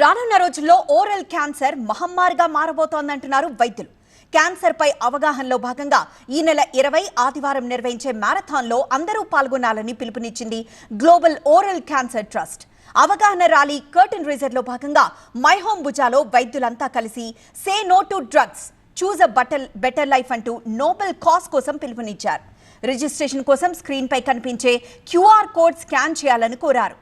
రానున్న రోజుల్లో oral cancer మహమ్మారిగా మారబోతోందంటున్నారు వైద్యులు. క్యాన్సర్ పై అవగాహనలో భాగంగా ఈ నెల ఇరవై ఆదివారం నిర్వహించే మ్యారథాన్లో అందరూ పాల్గొనాలని పిలుపునిచ్చింది గ్లోబల్ ఓరల్ క్యాన్సర్ ట్రస్ట్. అవగాహన ర్యాలీ కర్టన్ రేజర్లో భాగంగా మై హోమ్ భుజాలో వైద్యులంతా కలిసి say no to drugs choose a battle better life అంటూ నోబెల్ కాస్ కోసం పిలుపునిచ్చారు. రిజిస్ట్రేషన్ కోసం స్క్రీన్ పై కనిపించే క్యూఆర్ కోడ్ స్కాన్ చేయాలని కోరారు.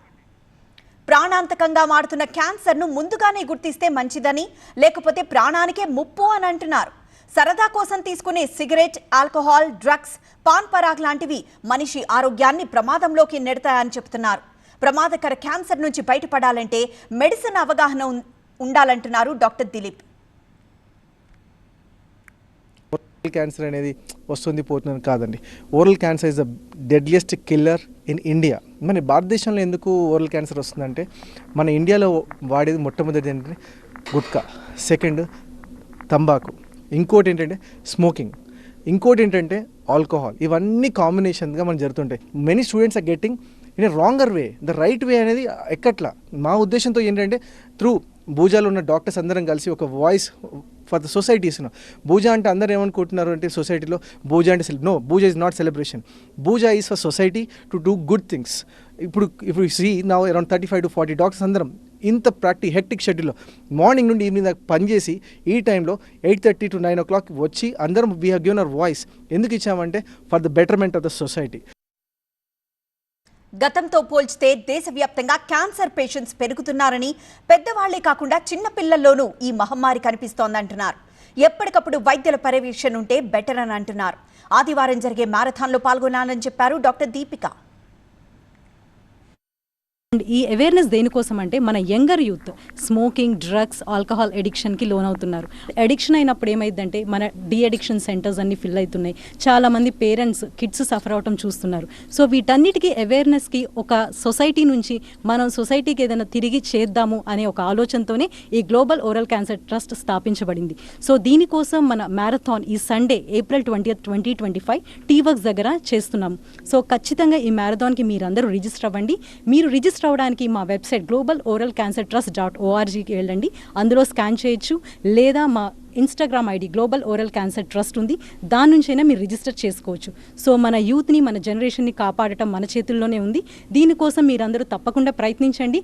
ప్రాణాంతకంగా మారుతున్న క్యాన్సర్ను ముందుగానే గుర్తిస్తే మంచిదని లేకపోతే ప్రాణానికే ముప్పు అని అంటున్నారు. సరదా కోసం తీసుకునే cigarette alcohol drugs Pan Parag లాంటివి మనిషి ఆరోగ్యాన్ని ప్రమాదంలోకి నెడతాయని చెబుతున్నారు ప్రమాదకర క్యాన్సర్ నుంచి బయటపడాలంటే మెడిసిన్ అవగాహన ఉండాలంటున్నారు డాక్టర్ దిలీప్ ఓరల్ క్యాన్సర్ అనేది వస్తుంది పోతుందని కాదండి. Oral cancer is the deadliest killer in India మన భారతదేశంలో ఎందుకు ఓరల్ క్యాన్సర్ వస్తుందంటే మన ఇండియాలో వాడేది మొట్టమొదటి ఏంటంటే గుట్కా. సెకండ్ తంబాకు. ఇంకోటి ఏంటంటే స్మోకింగ్ ఇంకోటి ఏంటంటే ఆల్కహాల్ ఇవన్నీ కాంబినేషన్గా మనం జరుగుతుంటాయి. Many students are getting in a wronger way the right way అనేది ఎక్కట్లా? మా ఉద్దేశంతో ఏంటంటే త్రూ భూజాలో ఉన్న డాక్టర్స్ అందరం కలిసి ఒక voice for the societies puja అంటే అందరు ఏమనుకుంటున్నారు అంటే సొసైటీలో పూజ అంటే no puja is not celebration puja is for society to do good things ఇప్పుడు ఇప్పుడు సీ నా around thirty five to forty doctors అందరం ఇంత ప్రాక్టీ హెక్టిక్ షెడ్యూల్లో మార్నింగ్ నుండి ఈవినింగ్ దాకా పనిచేసి ఈ టైంలో eight thirty to nine o'clock వచ్చి అందరం we have given our voice ఎందుకు ఇచ్చామంటే for the betterment of the society గతంతో పోల్చితే దేశవ్యాప్తంగా క్యాన్సర్ పేషెంట్స్ పెరుగుతున్నారని పెద్దవాళ్ళే కాకుండా చిన్నపిల్లల్లోనూ ఈ మహమ్మారి కనిపిస్తోందంటున్నారు. ఎప్పటికప్పుడు వైద్యుల పర్యవేక్షణ ఉంటే బెటర్ అని అంటున్నారు. ఆదివారం జరిగే మ్యారథాన్లో పాల్గొనాలని చెప్పారు డాక్టర్ దీపిక. అండ్ ఈ అవేర్నెస్ దేనికోసం అంటే మన younger youth smoking drugs alcohol ఎడిక్షన్కి loan అవుతున్నారు ఎడిక్షన్ అయినప్పుడు ఏమైందంటే మన డి అడిక్షన్ సెంటర్స్ అన్ని ఫిల్ అవుతున్నాయి. చాలా మంది పేరెంట్స్ కిడ్స్ సఫర్ అవటం చూస్తున్నారు. సో వీటన్నిటికీ అవేర్నెస్కి ఒక సొసైటీ నుంచి మనం సొసైటీకి ఏదైనా తిరిగి చేద్దాము అనే ఒక ఆలోచనతోనే ఈ గ్లోబల్ ఓరల్ క్యాన్సర్ ట్రస్ట్ స్థాపించబడింది. సో దీనికోసం మన మ్యారథాన్ ఈ Sunday April twenty twenty twenty five T Works దగ్గర చేస్తున్నాము. సో ఖచ్చితంగా ఈ మ్యారథాన్కి మీరందరూ రిజిస్టర్ అవ్వండి. మీరు రిజిస్టర్ అవ్వడానికి మా website global oral cancer trust dot ఓఆర్జీకి వెళ్ళండి. అందులో స్కాన్ చేయొచ్చు. లేదా మా Instagram ID global oral cancer trust ఉంది. దాని నుంచైనా మీరు రిజిస్టర్ చేసుకోవచ్చు. సో మన యూత్ని మన జనరేషన్ని కాపాడటం మన చేతుల్లోనే ఉంది. దీనికోసం మీరందరూ తప్పకుండా ప్రయత్నించండి.